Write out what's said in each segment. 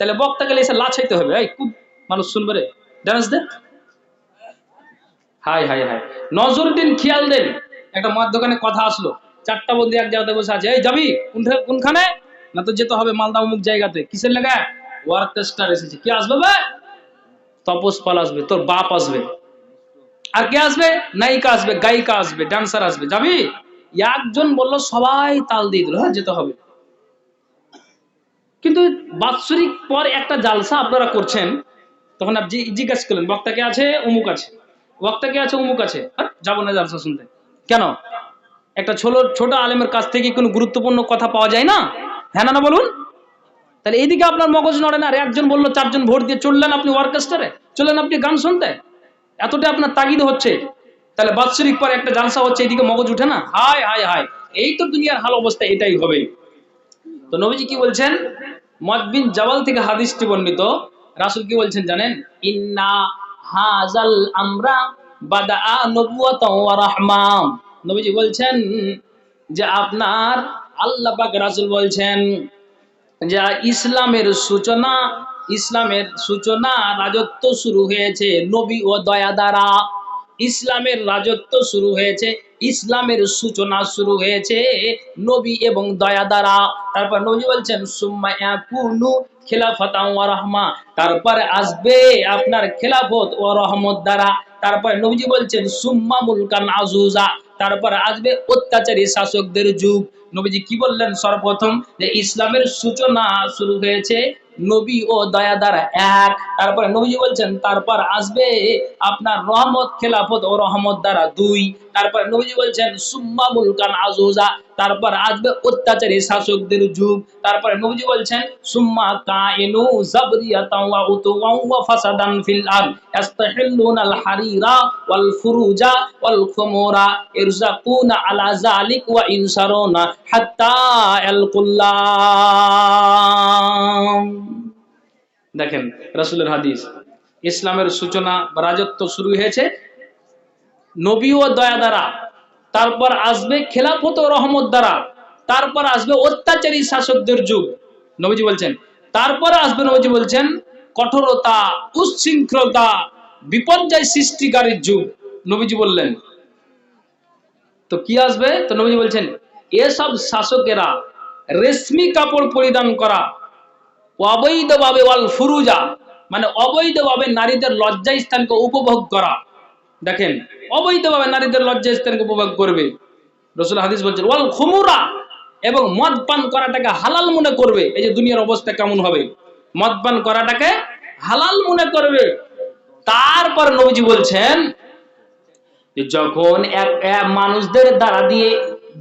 তাহলে বক্তা গেলে এসে লাছাইতে হবে। এই খুব মানুষ শুনবে রে। ডান্স দে। হাই হাই হাই। নজর দিন খেয়াল দেন। একটা মদ দোকানে কথা আসলো। চারটা বন্ধু এক জায়গাতে বসে আছে। এই যাবি কোনখানে? না তো যেতে হবে মালদা অমুক জায়গাতে। কিসের লেগা? ওয়ার্কেস্টার এসেছে। কি আসবে বে? তপস পাল আসবে। তোর বাপ আসবে। আর কে আসবে? নায়িকা আসবে, গায়িকা আসবে ডান্সার আসবে। যাবি? একজন বলল, সবাই তাল দিয়ে দিল। হ্যাঁ যেতে হবে। কিন্তু বাৎসরিক পর একটা জালসা আপনারা করছেন তখন আপনি জিজ্ঞেস করলেন বক্তা কে আছে? অমুক আছে। বক্তা কে আছে? অমুক আছে। হ্যাঁ, যাব না জালসা শুনতে। কেন? একটা ছোট ছোট আলেমের কাছ থেকে কোনো গুরুত্বপূর্ণ কথা পাওয়া যায় না? হ্যাঁ না বলুন। তাহলে এইদিকে আপনার মগজ নড়ে না। আর একজন বলল চারজন ভোট দিয়ে চললেন আপনি অর্কেস্ট্রারে চললেন আপনি গান শুনতে? এতটা আপনার তাগিদ হচ্ছে। তাহলে বাৎসরিক পর একটা জালসা হচ্ছে এদিকে মগজ উঠে না? হায় হায় হায়। এই তো দুনিয়ার হাল অবস্থা এটাই হবে। তো নবীজি কি বলছেন? মদবিন জাবাল থেকে হাদিসটি বর্ণিত। রাসূল কি বলছেন জানেন? ইন্না হাজাল আমরা বাদা নবুয়াতাও ওয়া রাহমা। নবীজি বলছেন যে আপনার আল্লাহ পাক রাসূল বলছেন যে ইসলামের সূচনা ইসলামের সূচনা রাজত্ব শুরু হয়েছে নবী ও দয়া দ্বারা। ইসলামের রাজত্ব শুরু হয়েছে, ইসলামের সূচনা শুরু হয়েছে নবী এবং দয়া দ্বারা। তারপর নবী বলছেন, সুম্মা ইয়াকুনু খিলাফাতাও ওয়া রাহমা। তারপর আসবে আপনার খেলাফত ও রহমত দ্বারা। তারপর নবীজি বলছেন, সুম্মা মুলকান আজুজা তারপর আসবে অত্যাচারী শাসকদের যুগ। নবীজি কি বললেন সর্বপ্রথম? যে ইসলামের সূচনা শুরু হয়েছে নবী ও দয়া দ্বারা এক। তারপরে নবীজি বলছেন, তারপর আসবে আপনার রহমত খেলাফত ও রহমত দ্বারা দুই। তারপর নবীজি বলছেন, সুম্মা মুলকান আজুজা। তারপর আসবে অত্যাচারী শাসকদের যুগ। তারপরে নবীজি বলছেন, সুম্মা কাইনু জাবরিয়াতাও ওয়া উতুওয়াও ওয়া ফাসাদান ফিল আরদ। ইয়াস্তাহিল্লুনাল হারিরা ওয়াল ফুরুজা ওয়াল খুমুরা। ইরজাকুনা আলা যালিক ওয়া ইনসারুনা। হাত্তা আলকুল্লাহ দেখেন, রাসূলের হাদিস। ইসলামের সূচনা বা রাজত্ব শুরু হয়েছে নবী ও দয়া দ্বারা। তারপর আসবে খেলাফত ও রহমত দ্বারা। তারপর আসবে অত্যাচারী শাসকদের যুগ। নবীজি বলছেন, তারপর আসবে, নবীজি বলছেন, কঠোরতা, উচ্ছৃঙ্খলতা, বিপর্যয় সৃষ্টিকারীর যুগ। নবীজি বললেন, তো কি আসবে? তো নবীজি বলছেন, এসব শাসকেরা রেশমি কাপড় পরিধান করা অবৈধভাবে ওয়াল ফুরুজা মানে অবৈধভাবে নারীদের লজ্জা স্থানকে উপভোগ করা। দেখেন, অবৈধভাবে নারীদের লজ্জা স্থানকে উপভোগ করবে। রসুল হাদিস বলছেন, ওয়াল খুমুরা এবং মদ পান করাটাকে হালাল মনে করবে। এই যে দুনিয়ার অবস্থা কেমন হবে? মদ পান করাটাকে হালাল মনে করবে। তারপর নবীজি বলছেন যখন এক মানুষদের দ্বারা দিয়ে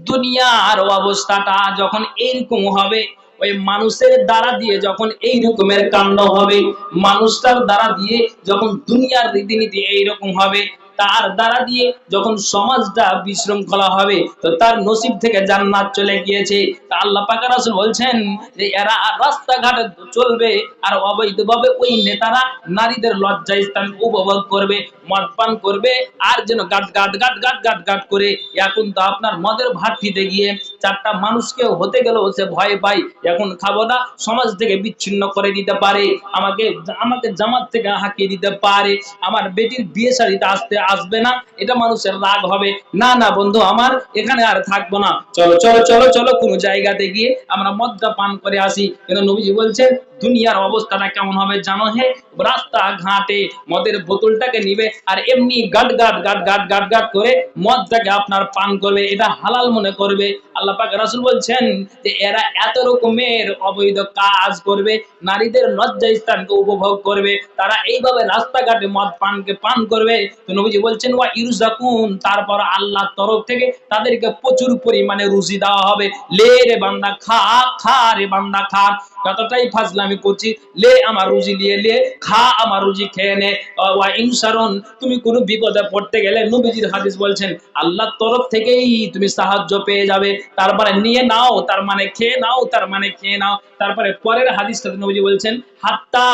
দুনিয়ার অবস্থাটা যখন এইরকম হবে ওই মানুষের দ্বারা দিয়ে যখন এই রকমের কাণ্ড হবে, মানুষটার দ্বারা দিয়ে যখন দুনিয়ার রীতিনীতি এইরকম হবে তার দ্বারা দিয়ে যখন সমাজটা বিশৃঙ্খলা হবে, তো তার নসিব থেকে জান্নাত চলে গিয়েছে। তা আল্লাহ পাক রাসূল বলছেন যে, এরা রাস্তাঘাটে চলবে আর অবৈধভাবে ওই নেতারা নারীদের লজ্জা স্থান উপভোগ করবে, মদ পান করবে আর যেন গাট গাট গাট গাট গাট গাট করে। এখন তো আপনার মদের ভাটিতে গিয়ে চারটা মানুষকে হতে গেলেও সে ভয় পায়। এখন খাব না সমাজ থেকে বিচ্ছিন্ন করে দিতে পারে। আমাকে আমাকে জামাত থেকে হাঁকিয়ে দিতে পারে। আমার বেটির বিয়ে শাড়িতে আসতে আসবে না, এটা মানুষের রাগ হবে। না না, বন্ধু, আমার এখানে আর থাকব না। চলো চলো চলো চলো, কোনো জায়গাতে গিয়ে আমরা মদটা পান করে আসি। কিন্তু নবীজি বলছে, দুনিয়ার অবস্থাটা কেমন হবে জানো হে? রাস্তা ঘাটে মদের বোতলটাকে নিবে আর এমনি গাট গাট গাট গাট গাট গাট করে মদটাকে আপনার পান করবে। এটা হালাল মনে করবে। আল্লাহ পাক রাসূল বলছেন যে, এরা এত রকমের অবৈধ কাজ করবে, নারীদের লজ্জা স্থানকে উপভোগ করবে, তারা এইভাবে রাস্তাঘাটে মদ পানকে পান করবে। তো নবীজি বলছেন ওয়া ইরজাকুন তারপর আল্লাহর তরফ থেকে তাদেরকে প্রচুর পরিমাণে রুজি দেওয়া হবে। লে রে বান্দা, খা খা রে বান্দা, খা। যতটাই ফাজলামি করছি, লে আমার রুজি নিয়ে লে খা আমার রুজি খেয়ে নে। ওয়া ইনসারুন তুমি কোনো বিপদে পড়তে গেলে নবীজির হাদিস বলছেন, আল্লাহর তরফ থেকেই তুমি সাহায্য পেয়ে যাবে। তারপরে নিয়ে নাও, তার মানে খেয়ে নাও, তার মানে খেয়ে নাও। তারপরে পরের হাদিসটাতে নবীজি বলছেন, হাত্তা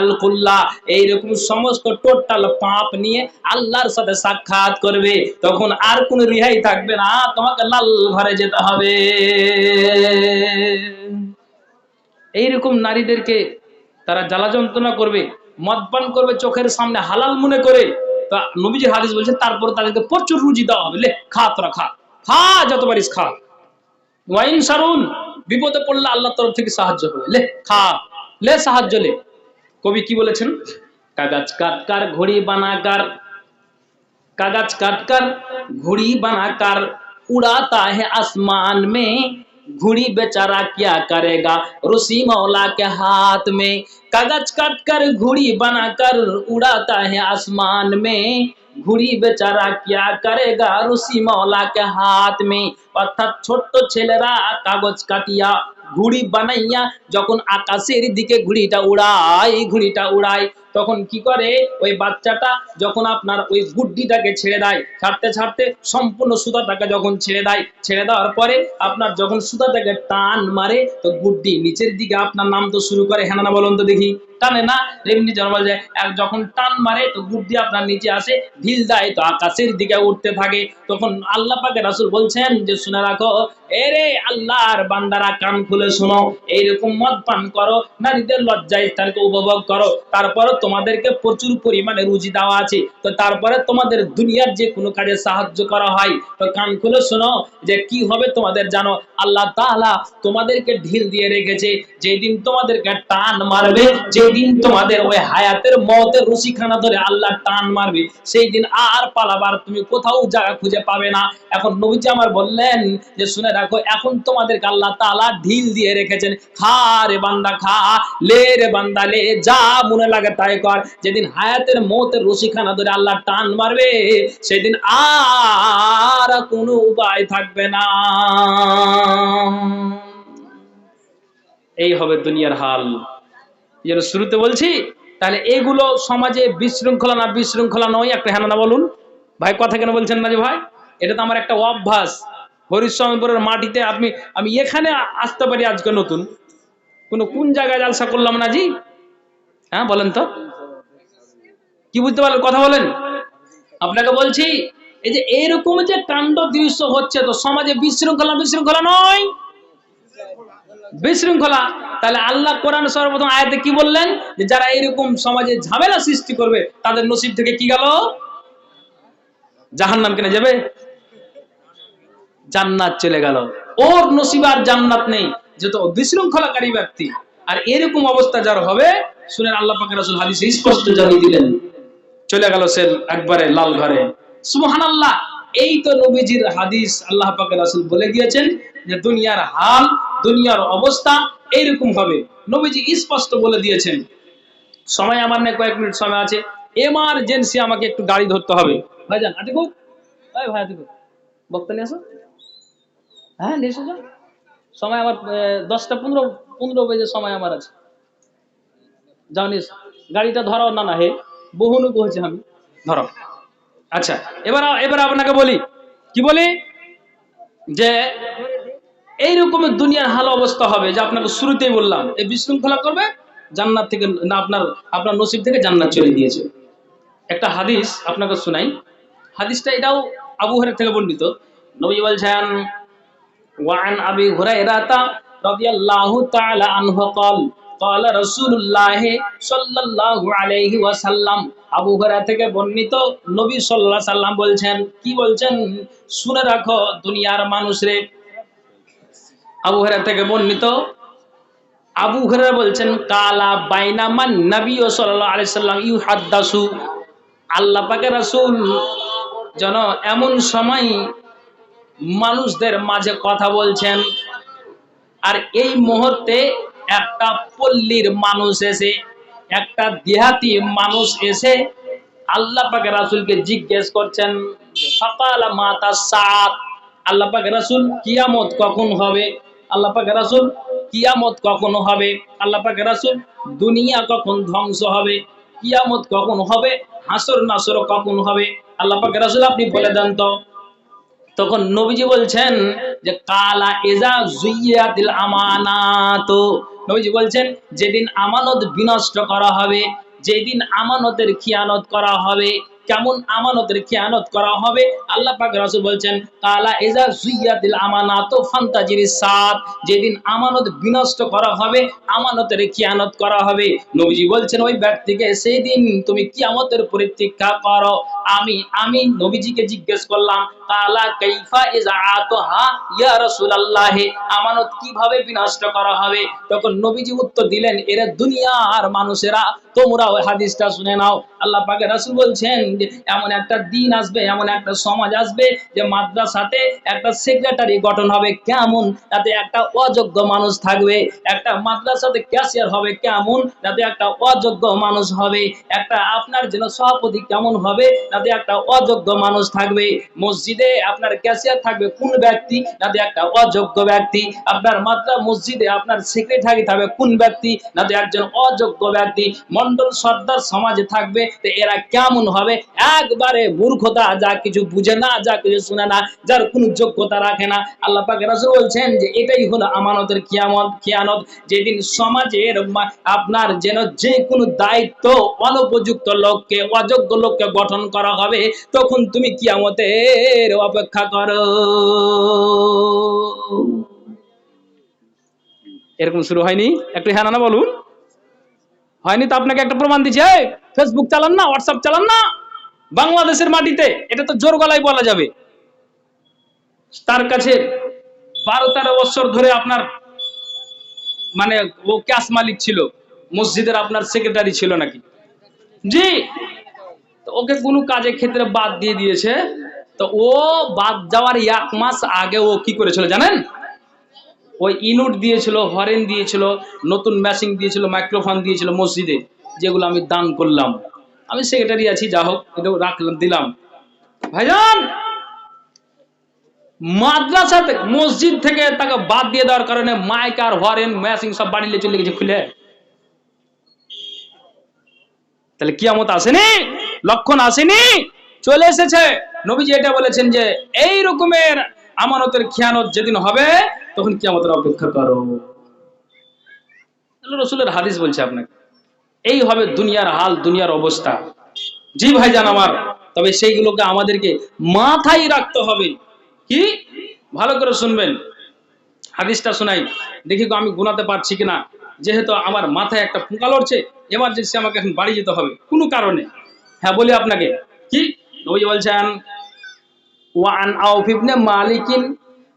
আলকুল্লাহ এইরকম সমস্ত টোটাল পাপ নিয়ে আল্লাহর সাথে সাক্ষাৎ করবে, তখন আর কোনো রিহাই থাকবে না, তোমাকে লাল ঘরে যেতে হবে। এইরকম নারীদেরকে তারা জ্বালা যন্ত্রণা করবে, মদ পান করবে, চোখের সামনে হালাল মনে করে নবীজি হাদিস বলছে, তারপর তাদেরকে প্রচুর রুজি দেওয়া হবে। খা, তোরা খা খা, যত পারিস খা। ওয়াইন সারুন, বিপদে পড়লে আল্লাহর তরফ থেকে সাহায্য হবে। লে খা, লে সাহায্য লে। কবি কি বলেছেন? কাগজ কাটকার, ঘড়ি বানাকার कागज काट कर घुड़ी बनाकर उड़ाता है आसमान में घुड़ी बेचारा क्या करेगा रूसी मौला के हाथ में कागज काट कर घुड़ी बनाकर उड़ाता है आसमान में ঘুড়ি বেচারা কিয়া করেগা রুসি মৌলা কে হাত মে অর্থাৎ ছোট্ট ছেলেরা কাগজ কাটিয়া ঘুড়ি বানাইয়া যখন আকাশের দিকে ঘুড়িটা উড়ায় ঘুড়িটা উড়ায়, তখন কি করে? ওই বাচ্চাটা যখন আপনার ওই গুড্ডিটাকে ছেড়ে দেয়, ছাড়তে ছাড়তে সম্পূর্ণ সুতাটাকে যখন ছেড়ে দেয়, ছেড়ে দেওয়ার পরে আপনার যখন সুতাটাকে টান মারে, তো গুড্ডি নিচের দিকে আপনার নাম তো শুরু করে হ্যাঁ না বলুন তো দেখি, টানে না? এমনি জন্ম যায় যখন টান মারে, তো গুড্ডি আপনার নিচে আসে, ঢিল দেয়, তো আকাশের দিকে উঠতে থাকে, তখন আল্লাহ পাকে রাসুল বলছেন যে, শুনে রাখো, এরে আল্লাহর বান্দারা কান খুলে শোনো, এইরকম মদ পান করো, নারীদের লজ্জায় স্থানকে উপভোগ করো। তারপরে তোমাদেরকে প্রচুর পরিমাণে রুজি দেওয়া আছে। তো তারপরে তোমাদের দুনিয়ার যে কোনো কাজে সাহায্য করা হয়। তো কান খুলে শোনো যে কি হবে তোমাদের জানো। আল্লাহ তাআলা তোমাদেরকে ঢিল দিয়ে রেখেছে। যেদিন তোমাদেরকে টান মারবে, যেদিন তোমাদের ওই হায়াতের মতের রুচিখানা ধরে আল্লাহ টান মারবে, সেই দিন আর পালাবার তুমি কোথাও জায়গা খুঁজে পাবে না। এখন নবীজি আমার বললেন যে, শুনে রাখো, এখন তোমাদেরকে আল্লাহ তাআলা ঢিল দিয়ে রেখেছেন। খা রে বান্দা, খা। লে রে বান্দা, লে। যা মনে লাগে তাই কর। যেদিন হায়াতের মতের রশিখানা ধরে আল্লাহ টান মারবে, সেদিন আর কোনো উপায় থাকবে না। এই হবে দুনিয়ার হাল। যেন শুরুতে বলছি, তাহলে এগুলো সমাজে বিশৃঙ্খলা না বিশৃঙ্খলা নয়, একটা হ্যাঁ না বলুন। ভাই, কথা কেন বলছেন না যে ভাই? এটা তো আমার একটা অভ্যাস। হরিশ্চন্দ্রপুরের মাটিতে আপনি, আমি এখানে আসতে পারি আজকে নতুন। কোনো কোন জায়গায় জালসা করলাম না জি? হ্যাঁ বলেন তো। কি বুঝতে পারলেন? কথা বলেন। আপনাকে বলছি, এই যে এরকম যে কাণ্ড দৃশ্য হচ্ছে, তো সমাজে বিশৃঙ্খলা বিশৃঙ্খলা নয়। বিশৃঙ্খলা। তাহলে আল্লাহ কোরআন সর্বপ্রথম আয়াতে কি বললেন? যে যারা এরকম সমাজে ঝামেলা সৃষ্টি করবে, তাদের নসিব থেকে কি গেল? জাহান্নাম কেনে যাবে? জান্নাত চলে গেল। ওর নসিব আর জান্নাত নেই যত বিশৃঙ্খলাকারী ব্যক্তি। আর এরকম অবস্থা যার হবে শুনেন আল্লাহ পাকের রাসূল হাদিসে স্পষ্ট জানিয়ে দিলেন। চলে গেল সে একবারে লাল ঘরে। সুবহানাল্লাহ, এই তো নবীজির হাদিস আল্লাহ পাকের রাসূল বলে দিয়েছেন যে দুনিয়ার হাল, দুনিয়ার অবস্থা এইরকম হবে। নবীজি স্পষ্ট বলে দিয়েছেন। সময় আমার নেই, কয়েক মিনিট সময় আছে। এমার্জেন্সি আমাকে একটু গাড়ি ধরতে হবে। ভাইজান, আতিকুর। ভাই ভাই, আতিকুর। বক্তা নিয়ে আসো। হ্যাঁ এসো যাও। সময় আমার দশটা পনেরো পনেরো বেজে সময় আমার আছে। যাও নিয়ে গাড়িটা ধরো না না, হে। বহুনুক হয়েছে আমি। ধরো। আচ্ছা এবার এবার আপনাকে বলি। কি বলি? যে এইরকমের দুনিয়ার হাল অবস্থা হবে যে আপনাকে শুরুতেই বললাম, এই বিশৃঙ্খলা করবে, জান্নাত থেকে, না, আপনার আপনার নসিব থেকে জান্নাত চলে দিয়েছে একটা হাদিস আপনাকে শোনাই। হাদিসটা এটাও আবু হরের থেকে বর্ণিত। নবী বলছেন وعن أبي هريرة رضي الله تعالى عنه قال قال رسول الله صلى الله عليه وسلم আবু হুরায়রা থেকে বর্ণিত নবী সাল্লাল্লাহু আলাইহি সাল্লাম বলছেন কি বলছেন শুনে রাখো দুনিয়ার মানুষরে আবু হুরায়রা থেকে বর্ণিত আবু হুরায়রা বলছেন কালা বাইনামান নবী সাল্লাল্লাহু আলাইহি সাল্লাম ইউহাদ্দাসু আল্লাহ পাকের রাসূল যেন এমন সময় মানুষদের মাঝে কথা বলছেন। আর এই মুহূর্তে একটা পল্লীর মানুষ এসে, একটা দেহাতি মানুষ এসে আল্লাহ পাকে রাসুলকে জিজ্ঞেস করছেন সকাল মাতা সাত আল্লাহ পাকে রাসুল, কিয়ামত কখন হবে? আল্লাহ পাকে রাসুল, কিয়ামত কখন হবে? আল্লাহ পাকে রাসুল, দুনিয়া কখন ধ্বংস হবে? কিয়ামত কখন হবে? হাসর নাসর কখন হবে? আল্লাহ পাকে রাসুল, আপনি বলে দেন তো। তখন নবীজি বলছেন যে, কালা এজা জুইয়াতিল আমানাত। নবীজি বলছেন, যেদিন আমানত বিনষ্ট করা হবে, যেদিন আমানতের খিয়ানত করা হবে কেমন আমানতের খেয়ানত করা হবে? আল্লাহ পাক রাসূল বলছেন, কালা ইজা জুইয়াতিল আমানাতু ফান্তাজিরিস সাত যেদিন আমানত বিনষ্ট করা হবে, আমানতের খেয়ানত করা হবে। নবীজি বলছেন, ওই ব্যক্তিকে সেই দিন তুমি কিয়ামতের পরীক্ষা করো। আমি আমি নবীজিকে জিজ্ঞেস করলাম, কালা কাইফা ইজা আতহা ইয়া রাসূলুল্লাহ আমানত কীভাবে বিনষ্ট করা হবে? তখন নবীজি উত্তর দিলেন, এরা দুনিয়ার মানুষেরা তোমরা ওই হাদিসটা শুনে নাও। আল্লাহ পাকের রাসূল বলছেন যে এমন একটা দিন আসবে, এমন একটা সমাজ আসবে যে মাদ্রাসাতে একটা সেক্রেটারি গঠন হবে কেমন তাতে একটা অযোগ্য মানুষ থাকবে, একটা মাদ্রাসাতে ক্যাশিয়ার হবে কেমন, যাতে একটা অযোগ্য মানুষ হবে, একটা আপনার যেন সভাপতি কেমন হবে, যাতে একটা অযোগ্য মানুষ থাকবে, মসজিদে আপনার ক্যাশিয়ার থাকবে কোন ব্যক্তি, যাতে একটা অযোগ্য ব্যক্তি, আপনার মাদ্রা, মসজিদে আপনার সেক্রেটারি থাকবে কোন ব্যক্তি, যাতে একজন অযোগ্য ব্যক্তি, মন্ডল সর্দার সমাজে থাকবে, তো এরা কেমন হবে একবারে মূর্খতা যা কিছু বুঝে না, যা কিছু শুনে না, যার কোনো যোগ্যতা রাখে না। আল্লাহ পাক রাসূল বলছেন যে, এটাই হলো আমানতের কিয়ামত, কিয়ানত। যেদিন সমাজের আপনার যেন যে কোনো দায়িত্ব অনুপযুক্ত লোককে, অযোগ্য লোককে গঠন করা হবে, তখন তুমি কিয়ামতের অপেক্ষা করো। এরকম শুরু হয়নি? একটু হ্যাঁ না বলুন। হয়নি তো আপনাকে একটা প্রমাণ দিচ্ছে ফেসবুক চালান না হোয়াটসঅ্যাপ চালান না? বাংলাদেশের মাটিতে, এটা তো জোর গলায় বলা যাবে। তার কাছে বারো তেরো বছর ধরে আপনার মানে ও ক্যাশ মালিক ছিল, মসজিদের আপনার সেক্রেটারি ছিল নাকি? জি। ওকে কোনো কাজে ক্ষেত্রে বাদ দিয়ে দিয়েছে। তো ও বাদ যাওয়ার এক মাস আগে ও কি করেছিল জানেন? ওই ইনুট দিয়েছিল হরেন দিয়েছিল, নতুন ম্যাচিং দিয়েছিল মাইক্রোফোন দিয়েছিল মসজিদে, যেগুলো আমি দান করলাম। আমি সেক্রেটারি আছি, যা হোক এটা রাখলাম, দিলাম। ভাইজান! মাদ্রাসা থেকে মসজিদ থেকে তাকে বাদ দিয়ে দেওয়ার কারণে মাইক আর হরেন ম্যাচিং সব বাড়ি চলে গেছে খুলে। তাহলে কিয়ামত আসেনি? লক্ষণ আসেনি? চলে এসেছে। নবীজি এটা বলেছেন যে, এই রকমের আমানতের খেয়ানত যেদিন হবে, তখন কিয়ামতের অপেক্ষা করো। রসুলের হাদিস বলছে আপনাকে। এই হবে দুনিয়ার হাল, দুনিয়ার অবস্থা। জি ভাইজান আমার, তবে সেইগুলোকে আমাদেরকে মাথায় রাখতে হবে। কি? ভালো করে শুনবেন। হাদিসটা শোনাই। দেখি আমি গুনাতে পারছি কিনা? যেহেতু আমার মাথায় একটা ফুঁকা লড়ছে এমার্জেন্সি আমাকে এখন বাড়ি যেতে হবে, কোনো কারণে। হ্যাঁ বলি আপনাকে। কি? নবী বলছেন ওয়ান আউফ ইবনে মালিকিন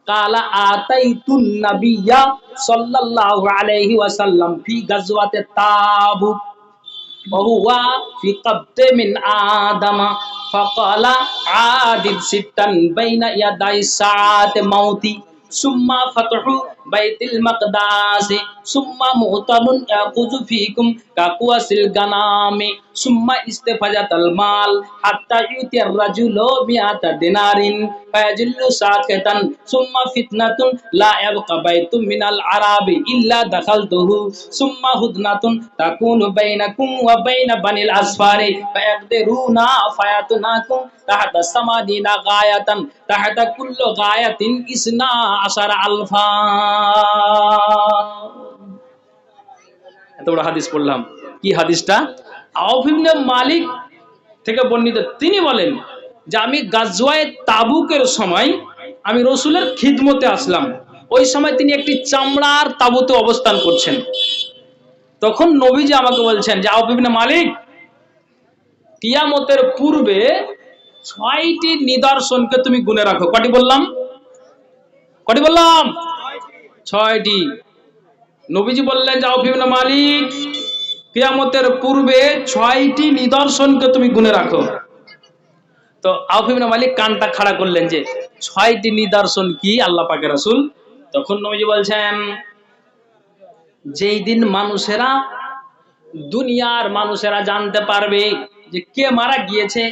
কালা আতাইতুন নাবিয়্যা সাল্লাল্লাহু আলাইহি ওয়াসাল্লাম ফি গাজওয়াতে তাবুক وهو في قبض من آدم فقال عادل ستا بين يدي ساعة موتي সুম্মা ফাতহু বাইতুল মাকদাস, সুম্মা মুতানুন ইয়াকুযু ফিকুম কাকুয়াসিল গানামি, সুম্মা ইস্তিফাজাতাল মাল, হাত্তা ইউতির রাজুলু মিআতা দিনারিন, ফায়াজুল্লু সাকিতান সুম্মা ফিতনাতুন লা ইয়াবকা বাইতুম মিনাল আরাবি ইল্লা দাখালতুহু, সুম্মা হুদনাতুন তাকুনু বাইনাকুম ওয়া বাইনা বানিল আসফারি, ফায়াকদিরুনা ফায়াতুনাকুম তাহতা সামাদিনা গায়াতান, তাহতা কুল্লু গায়াতিন ইসনা আশার আলফা। এত বড় হাদিস পড়লাম। কি হাদিসটা? আউফিবনে মালিক থেকে বর্ণিত। তিনি বলেন যে আমি গাজওয়ায় তাবুকের সময় আমি রসুলের খিদমতে আসলাম। ওই সময় তিনি একটি চামড়ার তাবুতে অবস্থান করছেন। তখন নবীজি আমাকে বলছেন যে আউফিবনে মালিক, কিয়ামতের পূর্বে ছয়টি নিদর্শনকে তুমি গুনে রাখো। কটি বললাম? কটি বললাম? ছয়টি। নবীজি বললেন, যাও বিভিন্ন মালিক, কিয়ামতের পূর্বে ছয়টি নিদর্শনকে তুমি গুনে রাখো। তো মালিক কানটা খাড়া করলেন যে, ছয়টি নিদর্শন কি আল্লাহ পাকের রাসূল? তখন নবীজি বলছেন, যেই দিন মানুষেরা, দুনিয়ার মানুষেরা জানতে পারবে যে কে মারা গিয়েছে,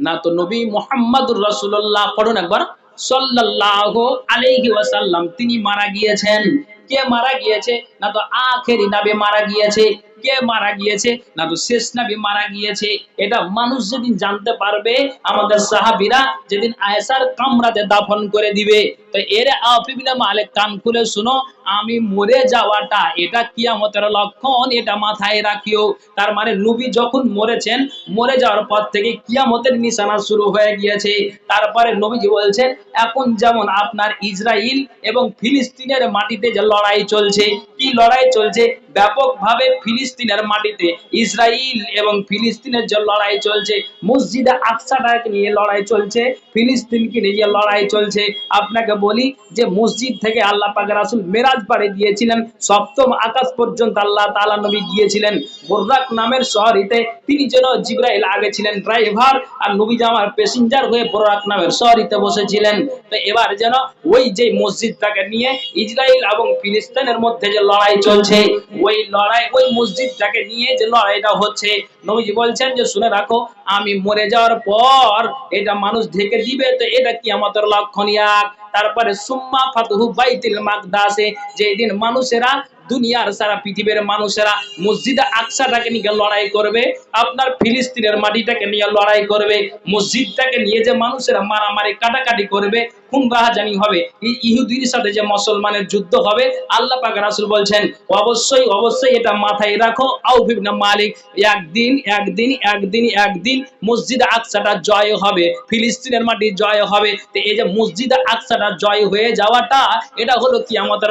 না তো নবী মোহাম্মদুর রাসূলুল্লাহ। পড়ুন একবার। সাল্লাল্লাহু আলাইহি ওয়াসাল্লাম, তিনি মারা গিয়েছেন। কে মারা গিয়েছে? না তো আখেরি নবী মারা গিয়েছে। কে মারা গিয়েছে না তো শেষ নবী মারা গিয়েছে? এটা মানুষ যেদিন জানতে পারবে, আমাদের সাহাবীরা যেদিন আয়েশার কামরাতে দাফন করে দিবে। তো এর আফিবিনা মালিক কান খুলে শুনো, আমি মরে যাওয়াটা, এটা কিয়ামতের লক্ষণ, এটা মাথায় রাখিও। তার মানে নবী যখন মরেছেন, মরে যাওয়ার পর থেকে কিয়ামতের নিশানা শুরু হয়ে গিয়েছে। তারপরে নবীজি বলছেন, এখন যেমন আপনার ইসরায়েল এবং ফিলিস্তিনের মাটিতে যে লড়াই চলছে কি লড়াই চলছে? ব্যাপকভাবে ফিলিস্তিনের মাটিতে ইসরায়েল এবং ফিলিস্তিনের যে লড়াই চলছে, মসজিদে আকসাটাকে নিয়ে লড়াই চলছে, ফিলিস্তিনকে নিয়ে লড়াই চলছে, আপনাকে বলি যে মসজিদ থেকে আল্লাহ পাক রাসূল মেরাজ পাড়ে দিয়েছিলেন, সপ্তম আকাশ পর্যন্ত আল্লাহ তাআলা নবী গিয়েছিলেন বোররাক নামের শহরিতে তিনি যেন জিব্রাইল আগে ছিলেন ড্রাইভার আর নবী জামার প্যাসেঞ্জার হয়ে বোররাক নামের শহরিতে বসেছিলেন। তো এবার যেন ওই যে মসজিদটাকে নিয়ে ইসরায়েল এবং ফিলিস্তিনের মধ্যে যে লড়াই চলছে। ওই লড়াই, ওই মসজিদটাকে নিয়ে যে লড়াইটা হচ্ছে, নবীজি বলছেন যে, শুনে রাখো, আমি মরে যাওয়ার পর এটা মানুষ ঢেকে দিবে, তো এটা কি আমাদের লক্ষণীয় তারপরে, সুম্মা ফাতহু বাইতুল মাকদাসে, যেদিন মানুষেরা দুনিয়ার সারা পৃথিবীর মানুষেরা মসজিদে আকসাটাকে নিয়ে লড়াই করবে, আপনার ফিলিস্তিনের মাটিটাকে নিয়ে লড়াই করবে, মসজিদটাকে নিয়ে যে মানুষেরা মারামারি, কাটাকাটি করবে, খুন রাহাজানি হবে ইহুদির সাথে যে মুসলমানের যুদ্ধ হবে, আল্লাহ পাক রাসূল বলছেন, অবশ্যই অবশ্যই এটা মাথায় রাখো, আউফ ইবনে মালিক, একদিন একদিন একদিন একদিন মসজিদ আকসাটা জয় হবে, ফিলিস্তিনের মাটি জয় হবে। তো এই যে মসজিদ আকসাটা জয় হয়ে যাওয়াটা, এটা হলো কি আমাদের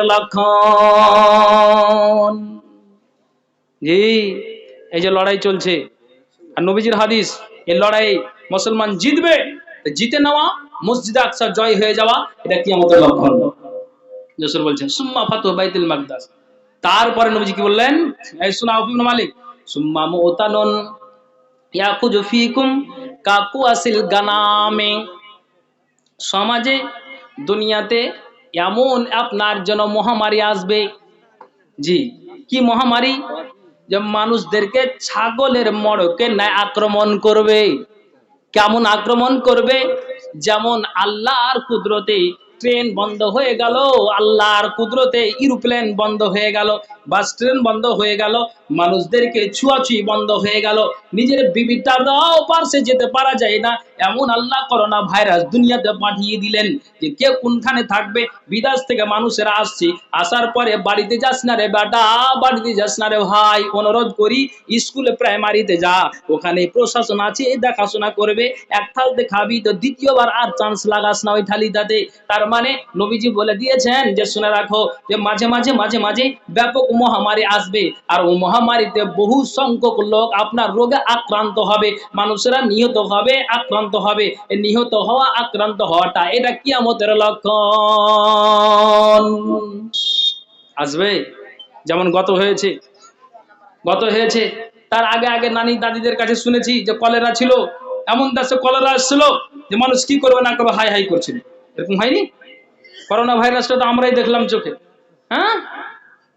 জি, এই যে লড়াই চলছে। আর নবীজির হাদিস, এই লড়াই মুসলমান জিতবে জিতে নেওয়া, মসজিদ আকসা জয় হয়ে যাওয়া, এটা কি আমাদের লক্ষণ। যশোর বলছেন, সুম্মা ফাতু বাইতুল মাকদাস। তারপরে নবীজি কি বললেন? এই মালিক, সুম্মা ইয়াকুজু ফিকুম কাকু আসিল গানামে। সমাজে, দুনিয়াতে এমন আপনার জন্য মহামারী আসবে জি, কি মহামারী? যে মানুষদেরকে ছাগলের মড়কে ন্যায় আক্রমণ করবে। কেমন আক্রমণ করবে? যেমন আল্লাহ আর কুদরতে ট্রেন বন্ধ হয়ে গেল, আল্লাহর কুদরতে ইউরোপ্লেন বন্ধ হয়ে গেল বাস ট্রেন বন্ধ হয়ে গেল, মানুষদেরকে ছুয়াছুয়ি বন্ধ হয়ে গেল, নিজের বিবিটাও পার্শ্বে যেতে পারা যায় না। এমন আল্লাহ করোনা ভাইরাস দুনিয়াতে পাঠিয়ে দিলেন যে কে কোনখানে থাকবে, বিদেশ থেকে মানুষেরা আসছে, আসার পরে বাড়িতে যাস না রে বেটা, বাড়িতে যাস না রে ভাই, অনুরোধ করি স্কুলে প্রাইমারিতে যা, ওখানে প্রশাসন আছে, দেখাশোনা করবে, এক থালতে খাবি, তো দ্বিতীয়বার আর চান্স লাগাস না ওই থালিটাতে। তার মানে নবীজি বলে দিয়েছেন যে, শুনে রাখো যে, মাঝে মাঝে মাঝে মাঝে ব্যাপক মহামারী আসবে। আর ও মহামারীতে বহু সংখ্যক লোক আপনার রোগে আক্রান্ত হবে। মানুষেরা নিহত হবে, আক্রান্ত হবে। নিহত হওয়া, আক্রান্ত হওয়াটা, এটা কিয়ামতের লক্ষণ। আসবে? যেমন গত হয়েছে। গত হয়েছে। তার আগে আগে নানি দাদিদের কাছে শুনেছি যে, কলেরা ছিল। এমন দেশে কলেরা আসছিল যে, মানুষ কি করবে না করবে, হাই হাই করছিল। এরকম হয়নি? করোনা ভাইরাসটা তো আমরাই দেখলাম চোখে। হ্যাঁ?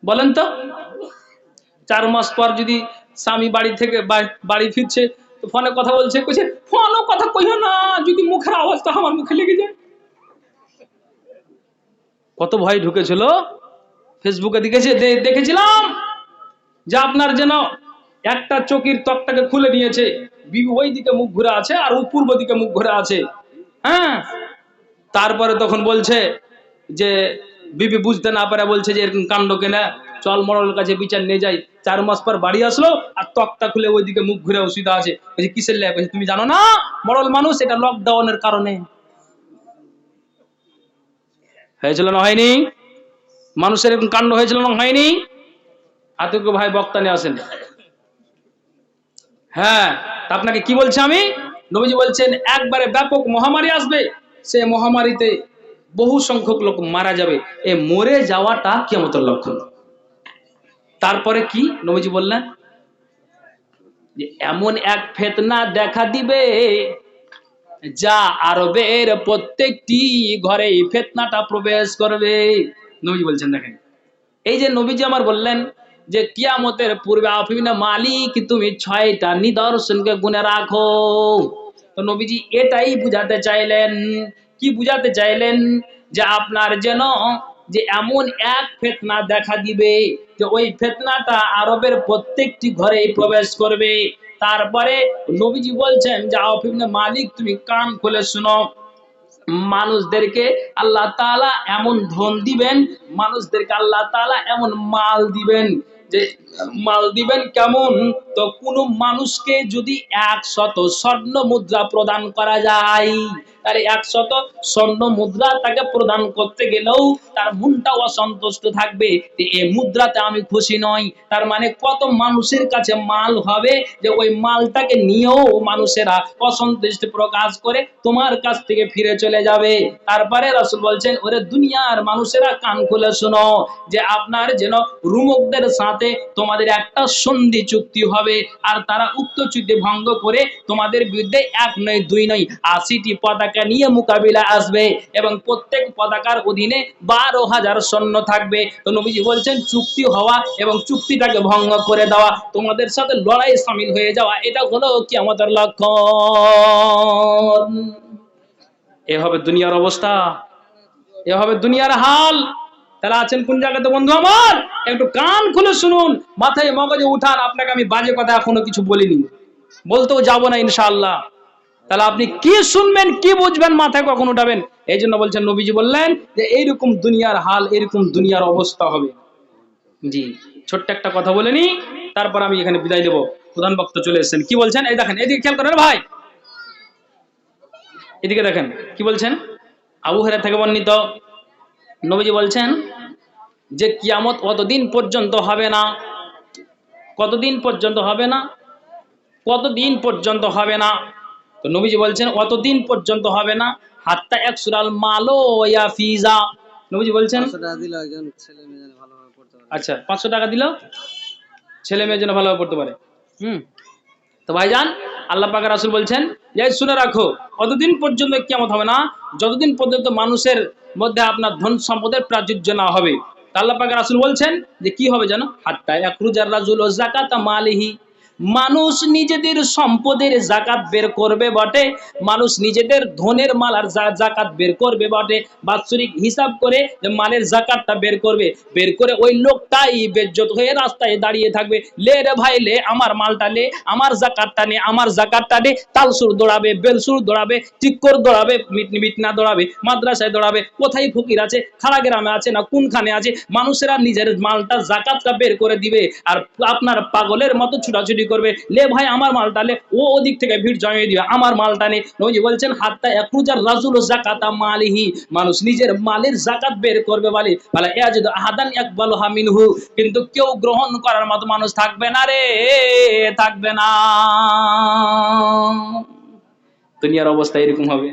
বলেন তো। চার মাস পর যদি স্বামী বাড়ি থেকে বাড়ি ফিরছে, তো ফোনে কথা বলছে, কইছে, ফোনও কথা কইও না, যদি মুখের আওয়াজটা আমার মুখে লেগে যায়। কত ভয় ঢুকেছিল। ফেসবুকে দেখেছে দেখেছিলাম যে আপনার যেন একটা চকির তকটাকে খুলে নিয়েছে। বিবি ওই দিকে মুখ ঘুরে আছে আর ও পূর্ব দিকে মুখ ঘুরে আছে। হ্যাঁ? তারপরে তখন বলছে যে বিবি বুঝতে না পারে বলছে যে এরকম কাণ্ড কেনা, চল মরল কাছে বিচার নিয়ে যাই। চার মাস পর বাড়ি আসলো আর তকটা খুলে ওইদিকে মুখ ঘুরে অসুবিধা আছে। বলছে, কিসের ল্যাব? তুমি জানো না? মরল মানুষ, এটা লকডাউনের কারণে। হয়েছিল না হয়নি? মানুষের এরকম কাণ্ড হয়েছিল না হয়নি? আতঙ্ক ভাই বক্তা নিয়ে আসেন। হ্যাঁ আপনাকে কি বলছি আমি? নবীজি বলছেন, একবারে ব্যাপক মহামারী আসবে। সে মহামারীতে বহু সংখ্যক লোক মারা যাবে। এ মরে যাওয়াটা কেমতের লক্ষণ। তারপরে কি নবীজি বললেন? যে এমন এক ফেতনা দেখা দিবে যা আরবের প্রত্যেকটি ঘরে এই ফেতনাটা প্রবেশ করবে। নবীজি বলছেন, দেখেন, এই যে নবীজি আমার বললেন যে কিয়ামতের পূর্বে আফিনা মালিক, তুমি ছয়টা নিদর্শনকে গুনে রাখো। তো নবীজি এটাই বুঝাতে চাইলেন কি বুঝাতে চাইলেন যে আপনার যেন যে এমন এক ফেতনা দেখা দিবে যে ওই ফেতনাটা আরবের প্রত্যেকটি ঘরে প্রবেশ করবে। তারপরে নবীজি বলছেন যে আফিবনে মালিক, তুমি কান খুলে শুনো। মানুষদেরকে আল্লাহ তাআলা এমন ধন দিবেন, মানুষদেরকে আল্লাহ তাআলা এমন মাল দিবেন যে মাল দিবেন কেমন? তো কোন মানুষকে যদি একশত স্বর্ণ মুদ্রা প্রদান করা যায় তাহলে একশত স্বর্ণ মুদ্রা তাকে প্রদান করতে গেলেও তার মনটা অসন্তুষ্ট থাকবে এই মুদ্রাতে আমি খুশি নই। তার মানে কত মানুষের কাছে মাল হবে যে ওই মালটাকে নিয়েও মানুষেরা অসন্তুষ্টি প্রকাশ করে তোমার কাছ থেকে ফিরে চলে যাবে। তারপরে রসুল বলছেন, ওরে দুনিয়ার মানুষেরা কান খুলে শোনো যে আপনার যেন রুমকদের সাথে তোমাদের একটা সন্ধি চুক্তি হবে আর তারা উক্ত চুক্তি ভঙ্গ করে তোমাদের বিরুদ্ধে এক নয়, দুই নয়, আশিটি পতাকা নিয়ে মোকাবিলা আসবে এবং প্রত্যেক পতাকার অধীনে বারো হাজার সৈন্য থাকবে। তো নবীজি বলছেন, চুক্তি হওয়া এবং চুক্তিটাকে ভঙ্গ করে দেওয়া, তোমাদের সাথে লড়াই সামিল হয়ে যাওয়া, এটা হলো কি আমাদের লক্ষণ। এ হবে দুনিয়ার অবস্থা, এ হবে দুনিয়ার হাল। তারা আছেন কোন জায়গাতে, বন্ধু আমার? একটু কান খুলে শুনুন, মাথায় মগজে উঠান, আপনাকে আমি বাজে কথা এখনও কিছু বলিনি। বলতেও যাব না, ইনশাআল্লাহ। তাহলে আপনি কি শুনবেন, কি বুঝবেন, মাথায় কখন উঠাবেন? এই জন্য বলছেন, নবীজি বললেন যে এইরকম দুনিয়ার হাল এরকম দুনিয়ার অবস্থা হবে। জি, ছোট্ট একটা কথা বলে নি, তারপর আমি এখানে বিদায় দেবো। প্রধান বক্তা চলে এসেছেন। কি বলছেন? এই দেখেন, এদিকে খেয়াল করেন ভাই? এদিকে দেখেন, কি বলছেন? আবু হেরা থেকে বর্ণিত, নবীজি বলছেন যে কিয়ামত কতদিন পর্যন্ত হবে না। কতদিন পর্যন্ত হবে না? কতদিন পর্যন্ত হবে না? তো নবীজি বলছেন অতদিন পর্যন্ত হবে না। হাত্তা এক সুরাল মালো ইয়া ফিজা। নবীজি বলছেন আচ্ছা পাঁচশো টাকা দিল ছেলে মেয়ের জন্য ভালোভাবে পড়তে পারে। হুম। তো ভাইজান আল্লাহ পাক রাসুল বলছেন যে শুনে রাখো অতদিন পর্যন্ত কেমন হবে না। যতদিন পর্যন্ত মানুষের মধ্যে আপনার ধন সম্পদের প্রাচুর্য না হবে। আল্লাহ পাক রাসুল বলছেন যে কি হবে জানো হাত্তা একরুজার রাজুল ও জাকাতা মালিহি। মানুষ নিজেদের সম্পদের জাকাত বের করবে বটে, মানুষ নিজেদের ধনের মাল আর জাকাত বের করবে বটে। বাৎসরিক হিসাব করে মালের জাকাতটা বের করবে, বের করে ওই লোকটাই বেজ্জত হয়ে রাস্তায় দাঁড়িয়ে থাকবে। লে রে ভাই, লে, আমার মালটা লে, আমার জাকাতটা নে, আমার জাকাতটা নে তালসুর দৌড়াবে, বেলসুর দৌড়াবে টিক্কর দৌড়াবে মিটনা দৌড়াবে, মাদ্রাসায় দৌড়াবে, কোথায় ফকির আছে, খাড়া গ্রামে আছে না কোনখানে আছে? মানুষেরা নিজের মালটা জাকাতটা বের করে দিবে। আর আপনার পাগলের মতো ছুটাছুটি করবে। লে ভাই, আমার মালটা লে, ও ওদিক থেকে ভিড় জমিয়ে দিবে। আমার মালটা নে। নবী বলছেন, হাত্তা একরুজার রাজুল জাকাতা মালিহি। মানুষ নিজের মালের জাকাত বের করবে বলে। বলে ইয়াজিদু আহাদান ইয়াকবালু হামিনহু কিন্তু কেউ গ্রহণ করার মতো মানুষ থাকবে না রে, থাকবে না। দুনিয়ার অবস্থা এরকম হবে।